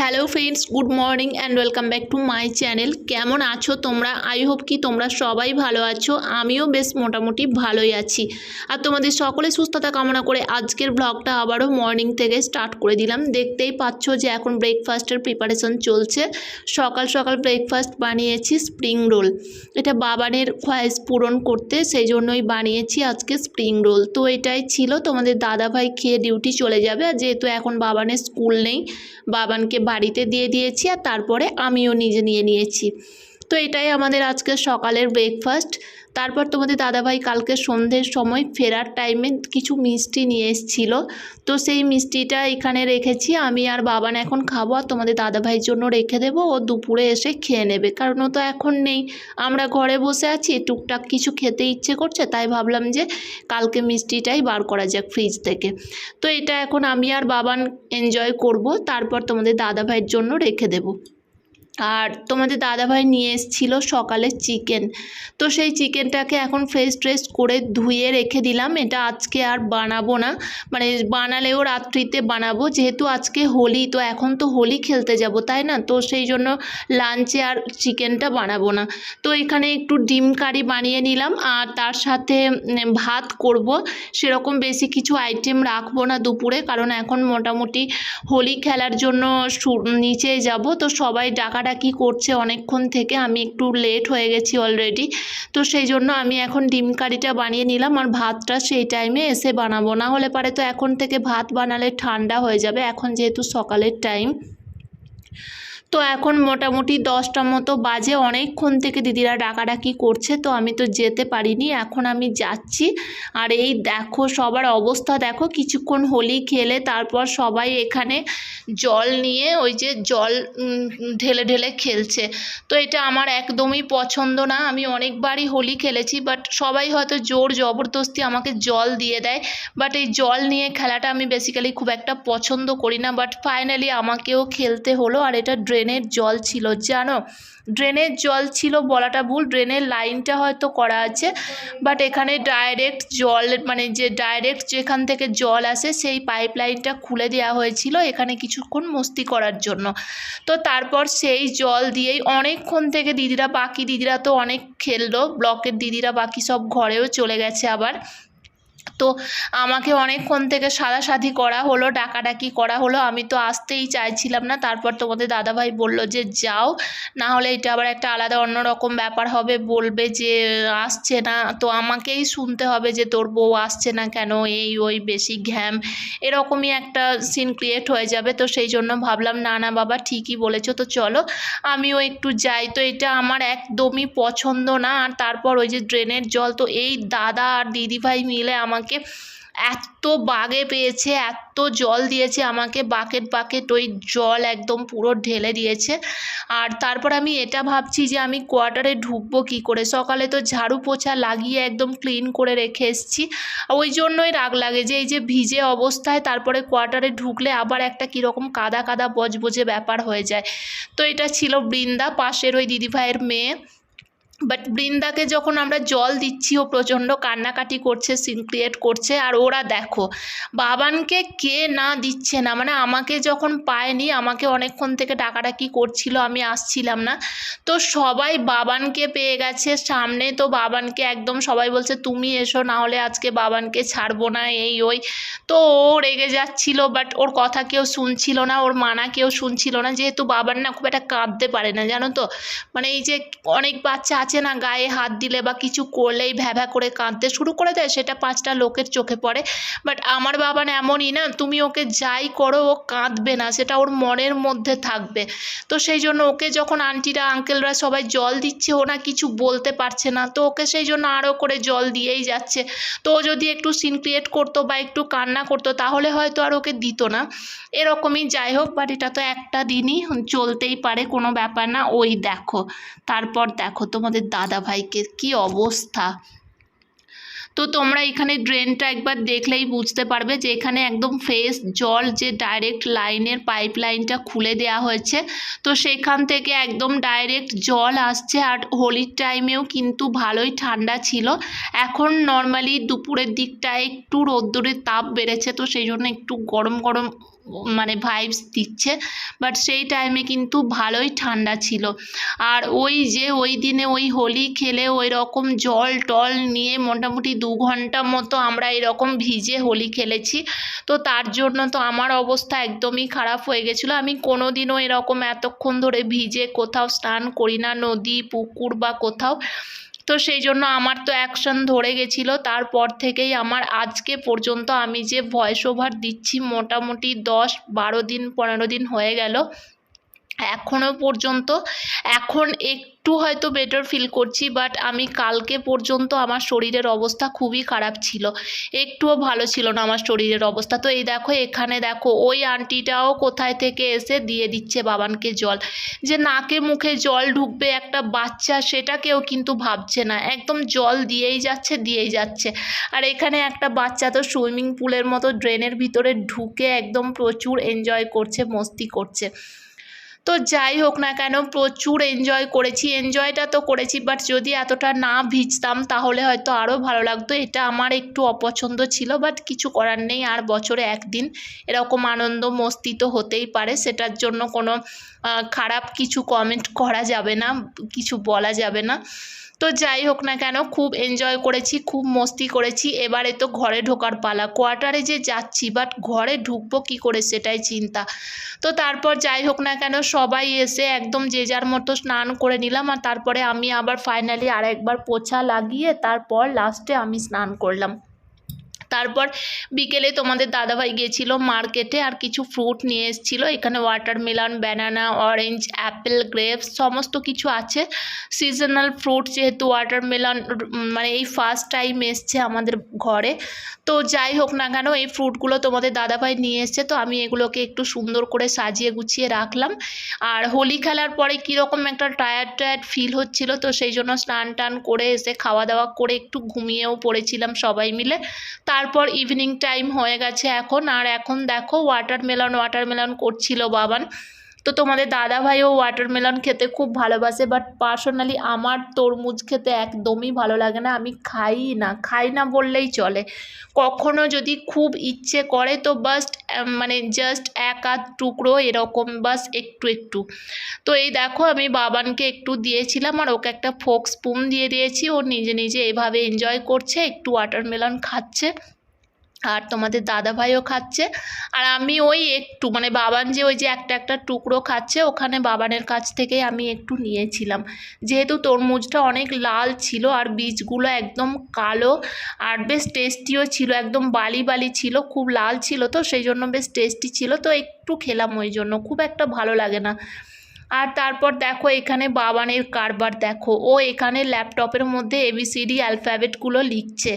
Hello friends good morning and welcome back to my channel কেমন আছো তোমরা? I hope কি তোমরা সবাই ভালো আছো। আমিও বেশ মোটামুটি ভালোই আছি। আর তোমাদের সকলে সুস্থতা কামনা করে আজকের ব্লগটা আবারও মর্নিং থেকে স্টার্ট করে দিলাম। দেখতেই পাচ্ছ যে এখন ব্রেকফাস্টের প্রিপারেশন চলছে। সকাল সকাল ব্রেকফাস্ট বানিয়েছি স্প্রিং রোল এটা বাবানের খয়েস পূরণ করতে সেই জন্যই বানিয়েছি আজকে স্প্রিং রোল তো এটাই ছিল। তোমাদের দাদাভাই খেয়ে ডিউটি চলে যাবে। আর যেহেতু এখন বাবানের স্কুল নেই, বাবানকে বাড়িতে দিয়ে দিয়েছি আর তারপরে আমিও নিজে নিয়ে নিয়েছি। তো এটাই আমাদের আজকে সকালের ব্রেকফাস্ট তারপর তোমাদের দাদাভাই কালকে সন্ধ্যের সময় ফেরার টাইমে কিছু মিষ্টি নিয়ে এসেছিল। তো সেই মিষ্টিটা এখানে রেখেছি। আমি আর বাবান এখন খাব আর তোমাদের দাদাভাইয়ের জন্য রেখে দেবো। ও দুপুরে এসে খেয়ে নেবে। কারণ ও তো এখন নেই। আমরা ঘরে বসে আছি। টুকটাক কিছু খেতে ইচ্ছে করছে। তাই ভাবলাম যে কালকে মিষ্টিটাই বার করা যাক ফ্রিজ থেকে। তো এটা এখন আমি আর বাবান এনজয় করব। তারপর তোমাদের দাদাভাইয়ের জন্য রেখে দেবো। আর তোমাদের দাদাভাই নিয়ে এসেছিল সকালে চিকেন তো সেই চিকেনটাকে এখন ফ্রেশ ট্রেশ করে ধুয়ে রেখে দিলাম। এটা আজকে আর বানাবো না। মানে বানালেও রাত্রিতে বানাবো। যেহেতু আজকে হোলি, তো এখন তো হোলি খেলতে যাব, তাই না? তো সেই জন্য লাঞ্চে আর চিকেনটা বানাবো না। তো এখানে একটু ডিম কারি বানিয়ে নিলাম। আর তার সাথে ভাত করব। সেরকম বেশি কিছু আইটেম রাখব না দুপুরে। কারণ এখন মোটামুটি হোলি খেলার জন্য নিচে যাব। তো সবাই ডাকাডাকি করছে অনেকক্ষণ থেকে, আমি একটু লেট হয়ে গেছি অলরেডি তো সেই জন্য আমি এখন ডিম কারিটা বানিয়ে নিলাম আর ভাতটা সেই টাইমে এসে বানাবো। না হলে পারে তো এখন থেকে ভাত বানালে ঠান্ডা হয়ে যাবে। এখন যেহেতু সকালের টাইম তো এখন মোটামুটি দশটা মতো বাজে। অনেকক্ষণ থেকে দিদিরা ডাকাডাকি করছে, তো আমি তো যেতে পারিনি। এখন আমি যাচ্ছি। আর এই দেখো, সবার অবস্থা দেখো। কিছুক্ষণ হোলি খেলে, তারপর সবাই এখানে জল নিয়ে ওই যে জল ঢেলে ঢেলে খেলছে। তো এটা আমার একদমই পছন্দ না। আমি অনেকবারই হোলি খেলেছি বাট সবাই হয়তো জোর জবরদস্তি আমাকে জল দিয়ে দেয়। বাট এই জল নিয়ে খেলাটা আমি বেসিক্যালি খুব একটা পছন্দ করি না। বাট ফাইনালি আমাকেও খেলতে হলো, আর এটা ড্রেনের জল ছিল, জানো? ড্রেনের জল ছিল বলাটা ভুল ড্রেনের লাইনটা হয়তো করা আছে বাট এখানে ডাইরেক্ট জল মানে যে ডাইরেক্ট যেখান থেকে জল আসে, সেই পাইপ লাইনটা খুলে দেওয়া হয়েছিল এখানে কিছুক্ষণ মস্তি করার জন্য। তো তারপর সেই জল দিয়েই অনেকক্ষণ থেকে দিদিরা, বাকি দিদিরা তো অনেক খেললো, ব্লকের দিদিরা, বাকি সব ঘরেও চলে গেছে আবার। তো আমাকে অনেকক্ষণ থেকে সাদাসাদি করা হলো, ডাকাডাকি করা হলো। আমি তো আসতেই চাইছিলাম না। তারপর তোমাদের দাদাভাই বলল যে, যাও, না হলে এটা আবার একটা আলাদা অন্যরকম ব্যাপার হবে। বলবে যে, আসছে না। তো আমাকেই শুনতে হবে যে, তোর বউ আসছে না কেন? এই, ওই, বেশি ঘ্যাম। এরকমই একটা সিন ক্রিয়েট হয়ে যাবে। তো সেই জন্য ভাবলাম, না না, বাবা, ঠিকই বলেছ। তো চলো, আমিও একটু যাই। তো এটা আমার একদমই পছন্দ না। আর তারপর ওই যে ড্রেনের জল, তো এই দাদা আর দিদিভাই মিলে আমাকে এত বাগে পেয়েছে, এত জল দিয়েছে, আমাকে বাকেট বাকেট ওই জল একদম পুরো ঢেলে দিয়েছে। আর তারপর আমি এটা ভাবছি যে আমি কোয়ার্টারে ঢুকবো কী করে? সকালে তো ঝাড়ু পোছা লাগিয়ে একদম ক্লিন করে রেখে এসেছি। ওই জন্যই রাগ লাগে যে এই যে ভিজে অবস্থায় তারপরে কোয়ার্টারে ঢুকলে আবার একটা কীরকম কাদা কাদা বজবজে ব্যাপার হয়ে যায়। তো এটা ছিল বৃন্দা, পাশের ওই দিদিভাইয়ের মেয়ে। বাট বৃন্দাকে যখন আমরা জল দিচ্ছি, ও প্রচণ্ড কান্নাকাটি করছে সিন ক্রিয়েট করছে, আর ওরা দেখো, বাবানকে কে না দিচ্ছে না মানে আমাকে যখন পায়নি, আমাকে অনেকক্ষণ থেকে ডাকাডাকি করছিল, আমি আসছিলাম না। তো সবাই বাবানকে পেয়ে গেছে, সামনে তো বাবানকে একদম সবাই বলছে, তুমি এসো, না হলে আজকে বাবানকে ছাড়বো না, এই, ওই। তো ও রেগে যাচ্ছিল বাট ওর কথা কেউ শুনছিল না, ওর মানা কেউ শুনছিল না, যেহেতু বাবান না খুব একটা কাঁদতে পারে না, জানো তো? মানে এই যে অনেক বাচ্চা আছে না, গায়ে হাত দিলে বা কিছু করলেই ভ্যা ভ্যা করে কাঁদতে শুরু করে দেয়, সেটা পাঁচটা লোকের চোখে পড়ে। বাট আমার বাবান এমনই না, তুমি ওকে যাই করো, ও কাঁদবে না, সেটা ওর মনের মধ্যে থাকবে। তো সেই জন্য ওকে যখন আন্টিরা, আঙ্কেলরা সবাই জল দিচ্ছে, ও না কিছু বলতে পারছে না, তো ওকে সেই জন্য আরও করে জল দিয়েই যাচ্ছে। তো ও যদি একটু সিন ক্রিয়েট করতো বা একটু কান্না করতো, তাহলে হয়তো আর ওকে দিত না। এরকমই যাই হোক বাট এটা তো একটা দিনই, চলতেই পারে, কোনো ব্যাপার না। ওই দেখো, তারপর দেখো তোমাদের দাদা ভাইকে কি অবস্থা? তো তোমরা এখানে ড্রেনটা একবার দেখলেই বুঝতে পারবে যে এখানে একদম ফেস জল যে ডাইরেক্ট লাইনের পাইপ লাইনটা খুলে দেওয়া হয়েছে। তো সেখান থেকে একদম ডাইরেক্ট জল আসছে আর হোলির টাইমেও কিন্তু ভালোই ঠান্ডা ছিল। এখন নর্মালি দুপুরের দিকটায় একটু রোদ্দুরের তাপ বেড়েছে, তো সেই জন্য একটু গরম গরম মানে ভাইবস দিচ্ছে। বাট সেই টাইমে কিন্তু ভালোই ঠান্ডা ছিল। আর ওই যে ওই দিনে ওই হোলি খেলে ওই রকম জল টল নিয়ে মোটামুটি দু ঘণ্টা মতো আমরা এরকম ভিজে হোলি খেলেছি। তো তার জন্য তো আমার অবস্থা একদমই খারাপ হয়ে গেছিল। আমি কোনো দিনও এরকম এতক্ষণ ধরে ভিজে কোথাও স্নান করি না, নদী, পুকুর বা কোথাও। তো সেই জন্য আমার তো অ্যাকশন ধরে গেছিল। তারপর থেকেই আমার আজকে পর্যন্ত আমি যে ভয়েস ওভার দিচ্ছি মোটামুটি দশ, বারো দিন, পনেরো দিন হয়ে গেল। এখনও পর্যন্ত, এখন একটু হয়তো বেটার ফিল করছি বাট আমি কালকে পর্যন্ত আমার শরীরের অবস্থা খুবই খারাপ ছিল। একটুও ভালো ছিল না আমার শরীরের অবস্থা। তো এই দেখো, এখানে দেখো, ওই আন্টিটাও কোথায় থেকে এসে দিয়ে দিচ্ছে বাবানকে জল। যে নাকে মুখে জল ঢুকবে একটা বাচ্চা, সেটা কেউ কিন্তু ভাবছে না। একদম জল দিয়েই যাচ্ছে দিয়েই যাচ্ছে। আর এখানে একটা বাচ্চা তো সুইমিং পুলের মতো ড্রেনের ভিতরে ঢুকে একদম প্রচুর এনজয় করছে, মস্তি করছে। তো যাই হোক না কেন, প্রচুর এনজয় করেছি। এনজয়টা তো করেছি বাট যদি এতটা না ভিজতাম, তাহলে হয়তো আরও ভালো লাগতো। এটা আমার একটু অপছন্দ ছিল বাট কিছু করার নেই। আর বছরে একদিন এরকম আনন্দ মস্তি তো হতেই পারে। সেটার জন্য কোনো খারাপ কিছু কমেন্ট করা যাবে না, কিছু বলা যাবে না। তো যাই হোক না কেন, খুব এনজয় করেছি, খুব মস্তি করেছি। এবারে তো ঘরে ঢোকার পালা। কোয়ার্টারে যে যাচ্ছি বাট ঘরে ঢুকবো কি করে সেটাই চিন্তা। তো তারপর যাই হোক না কেন, সবাই এসে একদম যে যার মতো স্নান করে নিলাম, আর তারপরে আমি আবার ফাইনালি আর একবার পোছা লাগিয়ে তারপর লাস্টে আমি স্নান করলাম। তারপর বিকেলে তোমাদের দাদাভাই গিয়েছিল মার্কেটে আর কিছু ফ্রুট নিয়ে এসেছিল। এখানে watermelon banana orange apple grapes সমস্ত কিছু আছে। সিজনাল ফ্রুট যেহেতু ওয়াটারমেলন মানে এই ফার্স্ট টাইম এসছে আমাদের ঘরে। তো যাই হোক না কেন এই ফ্রুটগুলো তোমাদের দাদাভাই নিয়ে এসছে। তো আমি এগুলোকে একটু সুন্দর করে সাজিয়ে গুছিয়ে রাখলাম। আর হোলি খেলার পরে কীরকম একটা টায়ার্ড টায়ার্ড ফিল হচ্ছিল, তো সেই জন্য স্নান টান করে এসে খাওয়া দাওয়া করে একটু ঘুমিয়েও পড়েছিলাম সবাই মিলে। তারপর ইভিনিং টাইম হয়ে গেছে এখন। আর এখন দেখো ওয়াটারমেলন ওয়াটারমেলন করছিল বাবান। তো তোমাদের দাদাভাইও ওয়াটারমেলন খেতে খুব ভালোবাসে বাট পার্সোনালি আমার তরমুজ খেতে একদমই ভালো লাগে না, আমি খাই না খাই না বললেই চলে। কখনো যদি খুব ইচ্ছে করে তো বাস্ট মানে জাস্ট এক আধ টুকরো এরকম বাস একটু একটু। তো এই দেখো আমি বাবানকে একটু দিয়েছিলাম আর ওকে একটা ফোক স্পুন দিয়ে দিয়েছি, ও নিজে নিজে এভাবে এনজয় করছে, একটু ওয়াটারমেলন খাচ্ছে। আর তোমাদের দাদাভাইও খাচ্ছে। আর আমি ওই একটু মানে বাবান যে ওই যে একটা একটা টুকরো খাচ্ছে, ওখানে বাবানের কাছ থেকে আমি একটু নিয়েছিলাম। যেহেতু তরমুজটা অনেক লাল ছিল আর বীজগুলো একদম কালো আর বেশ টেস্টিও ছিল, একদম বালি বালি ছিল, খুব লাল ছিল তো, সেই জন্য বেশ টেস্টি ছিল, তো একটু খেলাম ওই জন্য। খুব একটা ভালো লাগে না। আর তারপর দেখো এখানে বাবানের কারবার দেখো। ও এখানে ল্যাপটপের মধ্যে এবিসিডি অ্যালফাবেটগুলো লিখছে।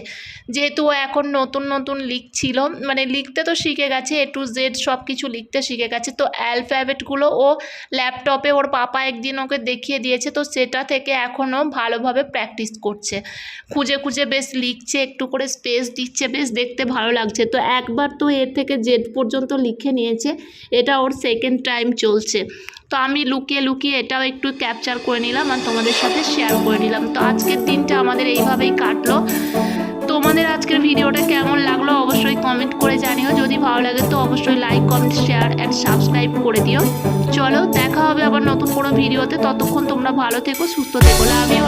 যেহেতু ও এখন নতুন নতুন লিখছিল মানে লিখতে তো শিখে গেছে এ টু জেড সব কিছু লিখতে শিখে গেছে। তো অ্যালফাবেটগুলো ও ল্যাপটপে ওর পাপা একদিন ওকে দেখিয়ে দিয়েছে, তো সেটা থেকে এখনও ভালোভাবে প্র্যাকটিস করছে। খুঁজে খুঁজে বেশ লিখছে, একটু করে স্পেস দিচ্ছে, বেশ দেখতে ভালো লাগছে। তো একবার তো এর থেকে জেড পর্যন্ত লিখে নিয়েছে, এটা ওর সেকেন্ড টাইম চলছে। তো আমি লুকিয়ে লুকিয়ে এটাও একটু ক্যাপচার করে নিলাম আর তোমাদের সাথে শেয়ার করে নিলাম। তো আজকের দিনটা আমাদের এইভাবেই কাটলো। তোমাদের আজকের ভিডিওটা কেমন লাগল অবশ্যই কমেন্ট করে জানিও। যদি ভালো লাগে তো অবশ্যই like comment share and subscribe করে দিও। চলো, দেখা হবে আবার নতুন কোনো ভিডিওতে। ততক্ষণ তোমরা ভালো থেকো, সুস্থ থেকো। Love you